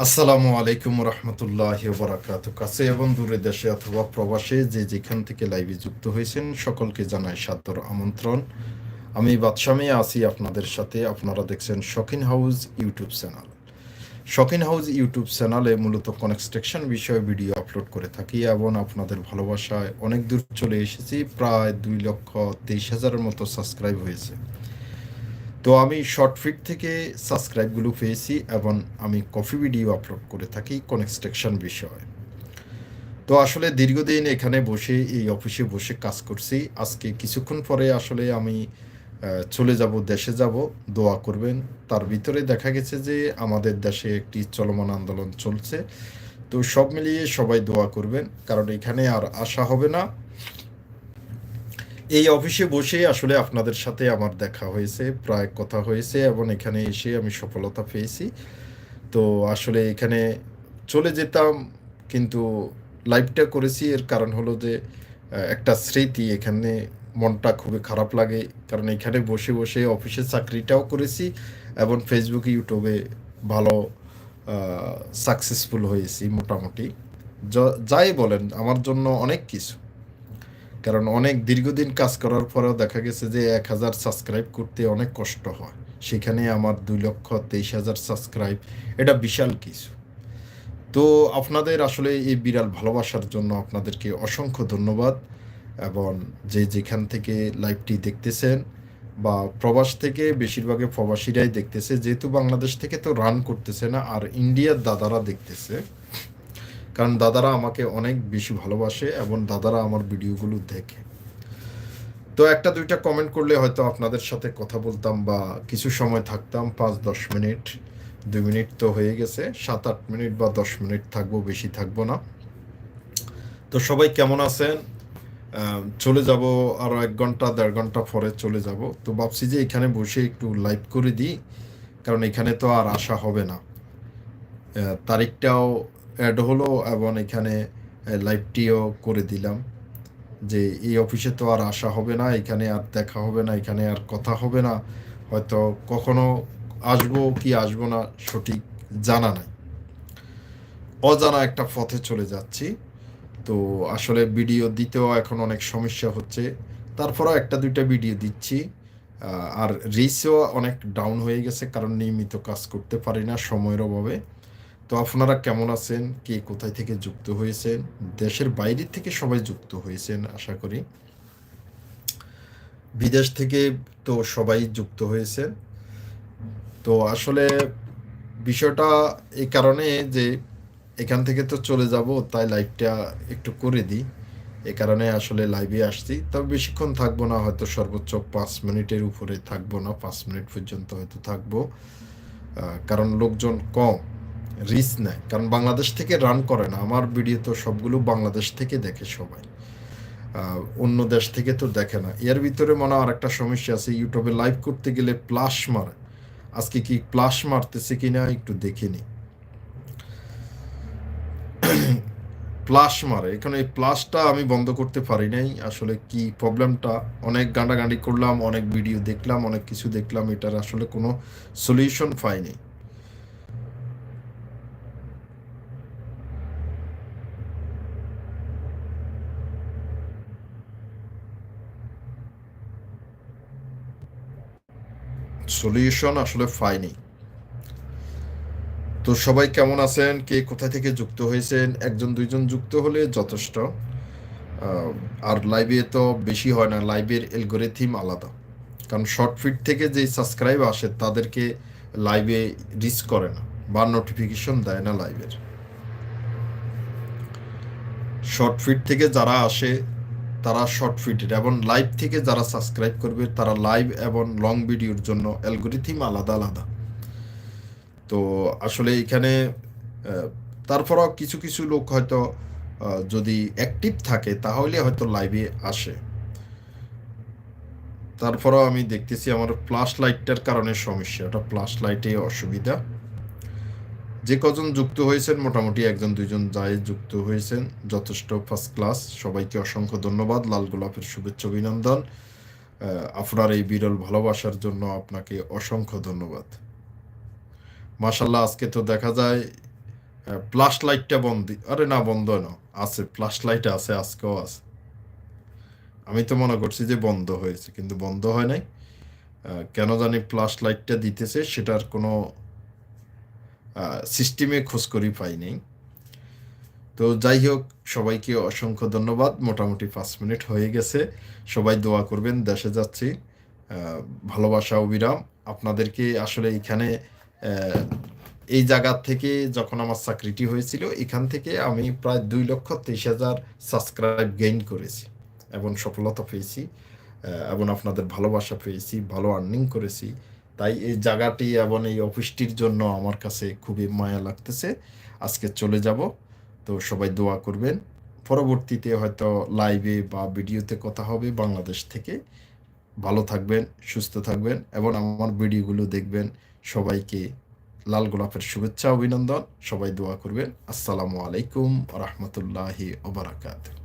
আসসালামু আলাইকুম রহমতুল্লাহ বরাকাত কাছে এবং দূরে দেশে অথবা প্রবাসে যে যেখান থেকে লাইভে যুক্ত হয়েছেন, সকলকে জানাই সাদর আমন্ত্রণ। আমি বাদশামে আছি আপনাদের সাথে। আপনারা দেখছেন Shokhin house YouTube channel. Shokhin house YouTube চ্যানেলে মূলত কনস্ট্রাকশন বিষয়ে ভিডিও আপলোড করে থাকি এবং আপনাদের ভালোবাসায় অনেক দূর চলে এসেছি। প্রায় দুই লক্ষ তেইশ হাজারের মতো সাবস্ক্রাইব হয়েছে। তো আমি শর্ট ফিট থেকে সাবস্ক্রাইবগুলো পেয়েছি এবং আমি কফি ভিডিও আপলোড করে থাকি কনস্ট্রাকশন বিষয়ে। তো আসলে দীর্ঘদিন এখানে বসে, এই অফিসে বসে কাজ করছি। আজকে কিছুক্ষণ পরে আসলে আমি চলে যাব, দেশে যাব। দোয়া করবেন। তার ভিতরে দেখা গেছে যে আমাদের দেশে একটি চলমান আন্দোলন চলছে। তো সব মিলিয়ে সবাই দোয়া করবেন, কারণ এখানে আর আশা হবে না। এই অফিসে বসে আসলে আপনাদের সাথে আমার দেখা হয়েছে, প্রায় কথা হয়েছে এবং এখানে এসে আমি সফলতা পেয়েছি। তো আসলে এখানে চলে যেতাম, কিন্তু লাইভটা করেছি। এর কারণ হলো যে একটা স্মৃতি এখানে মনটা খুবই খারাপ লাগে। কারণ এখানে বসে বসে অফিসে চাকরিটাও করেছি এবং ফেসবুক ইউটিউবে ভালো সাকসেসফুল হয়েছি মোটামুটি। যাই বলেন, আমার জন্য অনেক কিছু। কারণ অনেক দীর্ঘদিন কাজ করার পরেও দেখা গেছে যে এক হাজার সাবস্ক্রাইব করতে অনেক কষ্ট হয়। সেখানে আমার দুই লক্ষ তেইশ হাজার সাবস্ক্রাইব এটা বিশাল কিছু। তো আপনাদের আসলে এই বিড়াল ভালোবাসার জন্য আপনাদেরকে অসংখ্য ধন্যবাদ এবং যে যেখান থেকে লাইভটি দেখতেছেন বা প্রবাস থেকে বেশিরভাগে প্রবাসীরাই দেখতেছে, যেহেতু বাংলাদেশ থেকে তো রান করতেছে না, আর ইন্ডিয়ার দাদারা দেখতেছে। কারণ দাদারা আমাকে অনেক বেশি ভালোবাসে এবং দাদারা আমার ভিডিওগুলো দেখে। তো একটা দুইটা কমেন্ট করলে হয়তো আপনাদের সাথে কথা বলতাম বা কিছু সময় থাকতাম, পাঁচ, দশ মিনিট দুই মিনিট তো হয়ে গেছে, সাত, আট মিনিট বা দশ মিনিট থাকব, বেশি থাকব না। তো সবাই কেমন আছেন? চলে যাব আরও এক ঘণ্টা, দেড় ঘণ্টা পরে চলে যাব। তো ভাবছি যে এখানে বসে একটু লাইভ করে দিই, কারণ এখানে তো আর আসা হবে না। তারিখটাও অ্যাড হলো এবং এখানে লাইভটিও করে দিলাম। যে এই অফিসে তো আর আসা হবে না, এখানে আর দেখা হবে না, এখানে আর কথা হবে না। হয়তো কখনো আসব কি আসব না সঠিক জানা নাই। অজানা একটা পথে চলে যাচ্ছি। তো আসলে ভিডিও দিতেও এখন অনেক সমস্যা হচ্ছে। তারপরেও একটা, দুইটা ভিডিও দিচ্ছি। আর রিচও অনেক ডাউন হয়ে গেছে, কারণ নিয়মিত কাজ করতে পারি না সময়ের অভাবে। তো আপনারা কেমন আছেন? কে কোথায় থেকে যুক্ত হয়েছেন? দেশের বাইরে থেকে সবাই যুক্ত হয়েছেন, আশা করি। বিদেশ থেকে তো সবাই যুক্ত হয়েছে তো আসলে বিষয়টা এই কারণে যে এখান থেকে তো চলে যাব, তাই লাইভটা একটু করে দিই। এ কারণে আসলে লাইভে আসছি। তবে বেশিক্ষণ থাকব না, হয়তো সর্বোচ্চ পাঁচ মিনিটের উপরে থাকব না, পাঁচ মিনিট পর্যন্ত হয়তো থাকব। কারণ লোকজন কম। রিস্ক নেয়। কারণ বাংলাদেশ থেকে রান করে না। আমার ভিডিও তো সবগুলো বাংলাদেশ থেকে দেখে সবাই। অন্য দেশ থেকে তো দেখে না। এর ভিতরে মনে আর একটা সমস্যা আছে। ইউটিউবে লাইভ করতে গেলে প্লাস মারে। আজকে কি প্লাস মারতেছে কি না একটু দেখে নি প্লাস মারে। এখানে এই প্লাসটা আমি বন্ধ করতে পারি নাই। আসলে কি প্রবলেমটা অনেক গান্ডাগান্ডি করলাম, অনেক ভিডিও দেখলাম, অনেক কিছু দেখলাম। এটার আসলে কোনো সলিউশন পাইনি। সলিউশন আসলে পাইনি তো সবাই কেমন আছেন? কে কোথা থেকে যুক্ত হয়েছেন? একজন, দুইজন যুক্ত হলে যথেষ্ট। আর লাইভে তো বেশি হয় না লাইভের এলগোরেথিম আলাদা। কারণ শর্ট ফিট থেকে যে সাবস্ক্রাইব আসে, তাদেরকে লাইভে রিচ করে না বা নোটিফিকেশন দেয় না লাইভের শর্ট ফিট থেকে যারা আসে তারা শর্ট ফিটের এবং লাইভ থেকে যারা সাবস্ক্রাইব করবে, তারা লাইভ এবং লং ভিডিওর জন্য অ্যালগোরিথিম আলাদা আলাদা। তো আসলে এখানে তারপরও কিছু কিছু লোক হয়তো যদি অ্যাক্টিভ থাকে, তাহলে হয়তো লাইভে আসে। তারপরও আমি দেখতেছি আমার প্লাস লাইটটার কারণে সমস্যা। ওটা প্লাস লাইটে অসুবিধা। যে কজন যুক্ত হয়েছেন, মোটামুটি একজন, দুইজন যায় যুক্ত হয়েছেন, যথেষ্ট ফার্স্ট ক্লাস সবাইকে অসংখ্য ধন্যবাদ। লাল গোলাপের শুভেচ্ছা, অভিনন্দন। আপনার এই বিরল ভালোবাসার জন্য আপনাকে অসংখ্য ধন্যবাদ। মাসাল্লাহ আজকে তো দেখা যায় প্লাস লাইটটা বন্ধ আরে না, বন্ধ না। আছে প্লাস লাইট আছে, আজকেও আছে। আমি তো মনে করছি যে বন্ধ হয়েছে, কিন্তু বন্ধ হয় নাই। কেন জানি প্লাস লাইটটা দিতেছে, সেটার কোনো সিস্টেমে খোঁজ করি পাই নাই তো যাই হোক সবাইকে অসংখ্য ধন্যবাদ। মোটামুটি পাঁচ মিনিট হয়ে গেছে। সবাই দোয়া করবেন, দেশে যাচ্ছি। ভালোবাসা, অবিরাম। আপনাদেরকে আসলে এখানে এই জায়গার থেকে যখন আমার চাকরিটি হয়েছিল, এখান থেকে আমি প্রায় দুই লক্ষ তেইশ হাজার সাবস্ক্রাইব গেইন করেছি এবং সফলতা পেয়েছি এবং আপনাদের ভালোবাসা পেয়েছি, ভালো আর্নিং করেছি। তাই এই জায়গাটি এবং এই অফিসটির জন্য আমার কাছে খুবই মায়া লাগতেছে। আজকে চলে যাব, তো সবাই দোয়া করবেন। পরবর্তীতে হয়তো লাইভে বা ভিডিওতে কথা হবে বাংলাদেশ থেকে। ভালো থাকবেন, সুস্থ থাকবেন এবং আমার ভিডিওগুলো দেখবেন। সবাইকে লাল গোলাপের শুভেচ্ছা, অভিনন্দন। সবাই দোয়া করবেন। আসসালামু আলাইকুম রহমতুল্লাহি ওবরাকাত